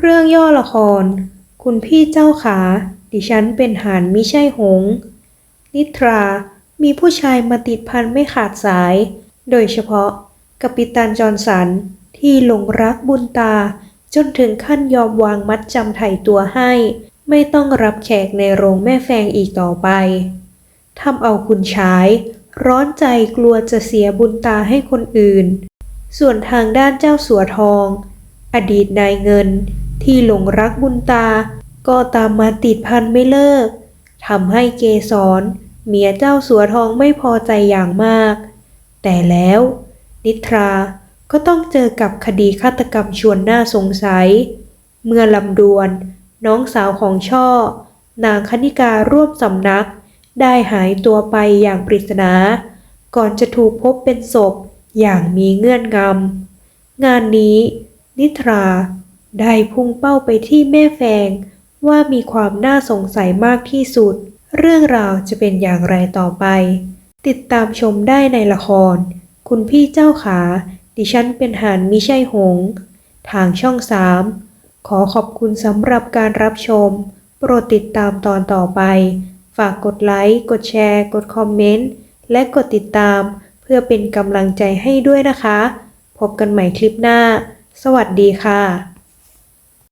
เรื่องย่อละคร คุณพี่เจ้าขา ดิฉันเป็นหานมิใช่หง นิทรา มีผู้ชายมาติดพันไม่ขาดสาย โดยเฉพาะกัปปิตันจอร์นสันที่หลงรักบุญตา จนถึงขั้นยอมวางมัดจำไถ่ตัวให้ ไม่ต้องรับแขกในโรงแม่แฟงอีกต่อไปทำเอาคุณชาย ร้อนใจกลัวจะเสียบุญตาให้คนอื่น ส่วนทางด้านเจ้าสัวทอง อดีตนายเงิน ที่หลงรักบุญตา ก็ตามมาติดพันไม่เลิกทำให้เกสรเมียเจ้าสัวทองไม่พอใจอย่างมาก แต่แล้ว นิทราก็ต้องเจอกับคดีฆาตกรรมชวนน่าสงสัย เมื่อลำดวน น้องสาวของช่อ นางคณิการ่วบสำนัก ได้หายตัวไปอย่างปริศนา ก่อนจะถูกพบเป็นศพอย่างมีเงื่อนงำงานนี้ นิทรา ได้พุ่งเป้าไปที่แม่แฟง ว่ามีความน่าสงสัยมากที่สุด เรื่องราวจะเป็นอย่างไรต่อไป ติดตามชมได้ในละคร คุณพี่เจ้าขา ดิฉันเป็นหานมิใช่หง ทางช่องสามขอขอบคุณสำหรับการรับชม โปรดติดตามตอนต่อไป ฝากกดไลค์ กดแชร์ กดคอมเมนต์ และกดติดตาม เพื่อเป็นกำลังใจให้ด้วยนะคะ พบกันใหม่คลิปหน้า สวัสดีค่ะ